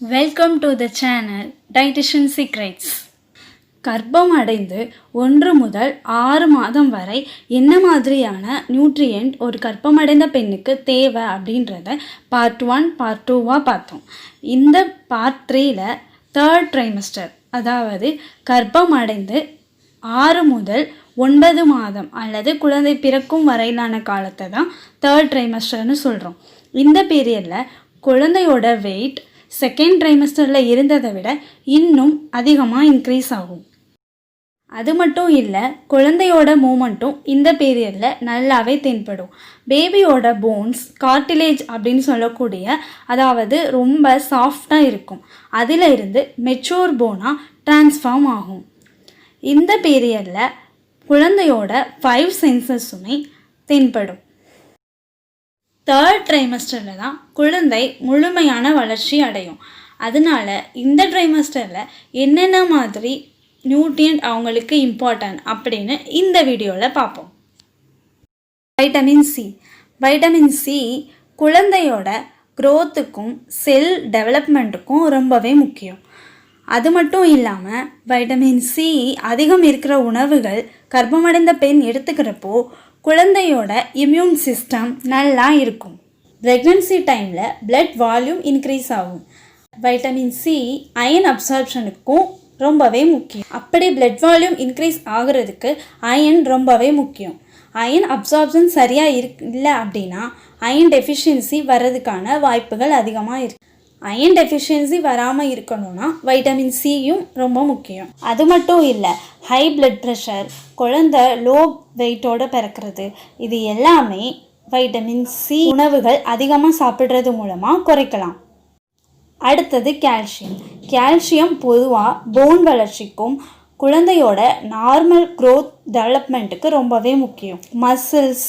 Welcome to the channel dietitian secrets கர்ப்பம் அடைந்து ஒன்று முதல் ஆறு மாதம் வரை என்ன மாதிரியான நியூட்ரியன்ட் ஒரு கர்ப்பமடைந்த பெண்ணுக்கு தேவை அப்படின்றத பார்ட் ஒன் பார்ட் டூவாக பார்த்தோம். இந்த பார்ட் த்ரீயில் தேர்ட் ட்ரைமஸ்டர் அதாவது கர்ப்பம் அடைந்து ஆறு முதல் ஒன்பது மாதம் அல்லது குழந்தை பிறக்கும் வரையிலான காலத்தை தான் தேர்ட் ட்ரைமஸ்டர்னு சொல்கிறோம் இந்த பீரியடில் குழந்தையோட வெயிட் செகண்ட் ட்ரைமஸ்டரில் இருந்ததை விட இன்னும் அதிகமாக இன்க்ரீஸ் ஆகும். அது மட்டும் இல்லை குழந்தையோட மூமெண்ட்டும் இந்த பீரியடில் நல்லாவே தென்படும். பேபியோட போன்ஸ் கார்டிலேஜ் அப்படின்னு சொல்லக்கூடிய அதாவது ரொம்ப சாஃப்டாக இருக்கும். அதில் இருந்து மெச்சூர் போனாக ட்ரான்ஸ்ஃபார்ம் ஆகும். இந்த பீரியடில் குழந்தையோட ஃபைவ் சென்சஸுமே தென்படும். தேர்ட் ட்ரைமஸ்டரில் தான் குழந்தை முழுமையான வளர்ச்சி அடையும். அதனால இந்த ட்ரைமஸ்டரில் என்னென்ன மாதிரி நியூட்ரியன்ட் அவங்களுக்கு இம்பார்ட்டன்ட் அப்படின்னு இந்த வீடியோவில் பார்ப்போம். வைட்டமின் சி வைட்டமின் சி குழந்தையோட க்ரோத்துக்கும் செல் டெவலப்மெண்ட்டுக்கும் ரொம்பவே முக்கியம். அது மட்டும் இல்லாமல் வைட்டமின் சி அதிகம் இருக்கிற உணவுகள் கர்ப்பமடைந்த பெண் எடுத்துக்கிறப்போ குழந்தையோட இம்யூன் சிஸ்டம் நல்லா இருக்கும். ப்ரெக்னன்சி டைமில் பிளட் வால்யூம் இன்க்ரீஸ் ஆகும். வைட்டமின் சி அயன் அப்சார்ப்ஷனுக்கும் ரொம்பவே முக்கியம். அப்படி பிளட் வால்யூம் இன்க்ரீஸ் ஆகுறதுக்கு அயன் ரொம்பவே முக்கியம். அயன் அப்சார்ப்ஷன் சரியாக இருக் இல்லை அப்படின்னா அயன் டெஃபிஷியன்சி வர்றதுக்கான வாய்ப்புகள் அதிகமாக இருக்கு. அயன் டெஃபிஷியன்சி வராமல் இருக்கணும்னா வைட்டமின் சியும் ரொம்ப முக்கியம். அது மட்டும் இல்லை ஹை பிளட் ப்ரெஷர் குழந்தை லோ வெயிட்டோட பிறக்கிறது இது எல்லாமே வைட்டமின் சி உணவுகள் அதிகமாக சாப்பிட்றது மூலமாக குறைக்கலாம். அடுத்தது கால்சியம் கால்சியம் பொதுவாக போன் வளர்ச்சிக்கும் குழந்தையோட நார்மல் க்ரோத் டெவலப்மெண்ட்டுக்கு ரொம்பவே முக்கியம். மசில்ஸ்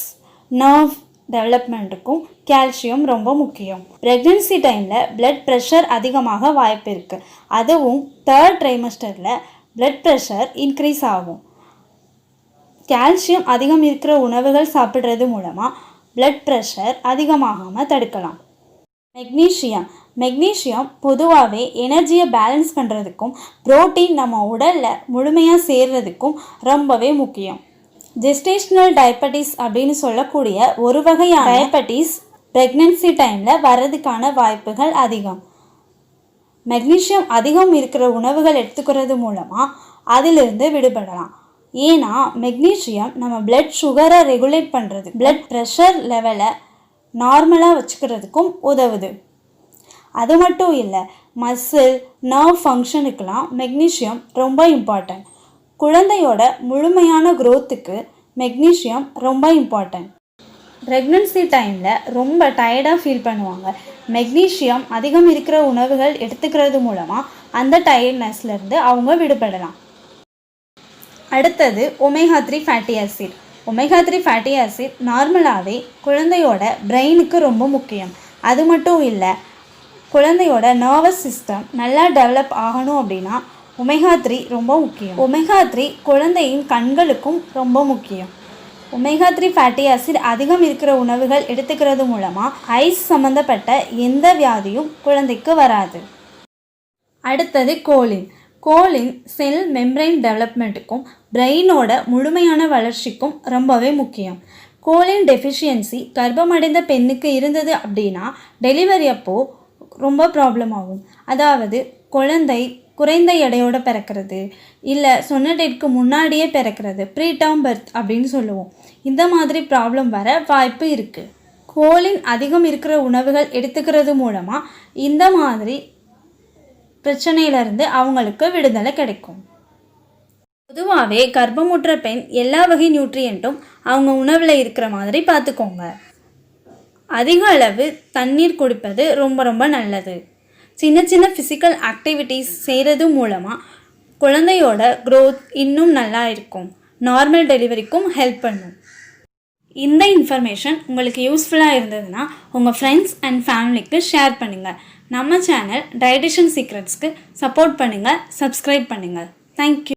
நர்வ் டெவலப்மெண்ட்டுக்கும் கால்சியம் ரொம்ப முக்கியம். ப்ரெக்னென்சி டைமில் பிளட் ப்ரெஷர் அதிகமாக வாய்ப்பு இருக்குது அதுவும் தேர்ட் ட்ரைமஸ்டரில் பிளட் ப்ரெஷர் இன்க்ரீஸ் ஆகும். கால்சியம் அதிகம் இருக்கிற உணவுகள் சாப்பிட்றது மூலமாக பிளட் ப்ரெஷர் அதிகமாகாமல் தடுக்கலாம். மெக்னீஷியம் மெக்னீஷியம் பொதுவாகவே எனர்ஜியை பேலன்ஸ் பண்ணுறதுக்கும் புரோட்டீன் நம்ம உடலில் முழுமையாக சேர்றதுக்கும் ரொம்பவே முக்கியம். ஜெஸ்டேஷ்னல் டயபட்டிஸ் அப்படின்னு சொல்லக்கூடிய ஒரு வகையான டயபட்டிஸ் ப்ரெக்னென்சி டைமில் வர்றதுக்கான வாய்ப்புகள் அதிகம். மெக்னீஷியம் அதிகம் இருக்கிற உணவுகள் எடுத்துக்கிறது மூலமாக அதிலிருந்து விடுபடலாம். ஏன்னா மெக்னீஷியம் நம்ம பிளட் சுகரை ரெகுலேட் பண்ணுறது பிளட் ப்ரெஷர் லெவலை நார்மலாக வச்சுக்கிறதுக்கும் உதவுது. அது மட்டும் இல்லை மசில் நர்வ் ஃபங்க்ஷனுக்கெலாம் மெக்னீஷியம் ரொம்ப இம்பார்ட்டன்ட் குழந்தையோட முழுமையான க்ரோத்துக்கு மெக்னீஷியம் ரொம்ப இம்பார்ட்டன்ட் ப்ரெக்னன்சி டைமில் ரொம்ப டயர்டாக ஃபீல் பண்ணுவாங்க. மெக்னீஷியம் அதிகம் இருக்கிற உணவுகள் எடுத்துக்கிறது மூலமாக அந்த டயர்ட்னஸ்லேருந்து அவங்க விடுபடலாம். அடுத்தது omega three fatty acid omega three fatty acid நார்மலாகவே குழந்தையோட பிரெயினுக்கு ரொம்ப முக்கியம். அது மட்டும் இல்லை குழந்தையோட நர்வஸ் சிஸ்டம் நல்லா டெவலப் ஆகணும் அப்படின்னா ஒமேகா த்ரீ ரொம்ப முக்கியம். ஒமேகா த்ரீ குழந்தையின் கண்களுக்கும் ரொம்ப முக்கியம். ஒமேகா த்ரீ ஃபேட்டி ஆசிட் அதிகம் இருக்கிற உணவுகள் எடுத்துக்கிறது மூலமாக ஐஸ் சம்மந்தப்பட்ட எந்த வியாதியும் குழந்தைக்கு வராது. அடுத்தது கோலின் கோலின் செல் மெம்ப்ரைன் டெவலப்மெண்ட்டுக்கும் பிரெயினோட முழுமையான வளர்ச்சிக்கும் ரொம்பவே முக்கியம். கோலின் டெஃபிஷியன்சி கர்ப்பமடைந்த பெண்ணுக்கு இருந்தது அப்படின்னா டெலிவரி அப்போது ரொம்ப ப்ராப்ளம் ஆகும். அதாவது குழந்தை குறைந்த எடையோடு பிறக்கிறது. இல்லை சொன்ன டேட்க்கு முன்னாடியே பிறக்கிறது. ப்ரீடம் பர்த் அப்படின்னு சொல்லுவோம். இந்த மாதிரி ப்ராப்ளம் வர வாய்ப்பு இருக்குது கோலின் அதிகம் இருக்கிற உணவுகள் எடுத்துக்கிறது மூலமாக இந்த மாதிரி பிரச்சனையிலேருந்து அவங்களுக்கு விடுதலை கிடைக்கும். பொதுவாகவே கர்ப்பமுற்ற பெண் எல்லா வகை நியூட்ரியண்ட்டும் அவங்க உணவில் இருக்கிற மாதிரி பார்த்துக்கோங்க. அதிக அளவு தண்ணீர் குடிப்பது ரொம்ப ரொம்ப நல்லது. சின்ன சின்ன ஃபிசிக்கல் ஆக்டிவிட்டீஸ் செய்கிறது மூலமாக குழந்தையோட க்ரோத் இன்னும் நல்லா இருக்கும். நார்மல் டெலிவரிக்கும் ஹெல்ப் பண்ணும். இந்த இன்ஃபர்மேஷன் உங்களுக்கு யூஸ்ஃபுல்லாக இருந்ததுன்னா உங்கள் ஃப்ரெண்ட்ஸ் அண்ட் ஃபேமிலிக்கு ஷேர் பண்ணுங்கள் நம்ம சேனல் டைடிஷன் சீக்ரெட்ஸ்க்கு சப்போர்ட் பண்ணுங்கள் சப்ஸ்கிரைப் பண்ணுங்கள் தேங்க்யூ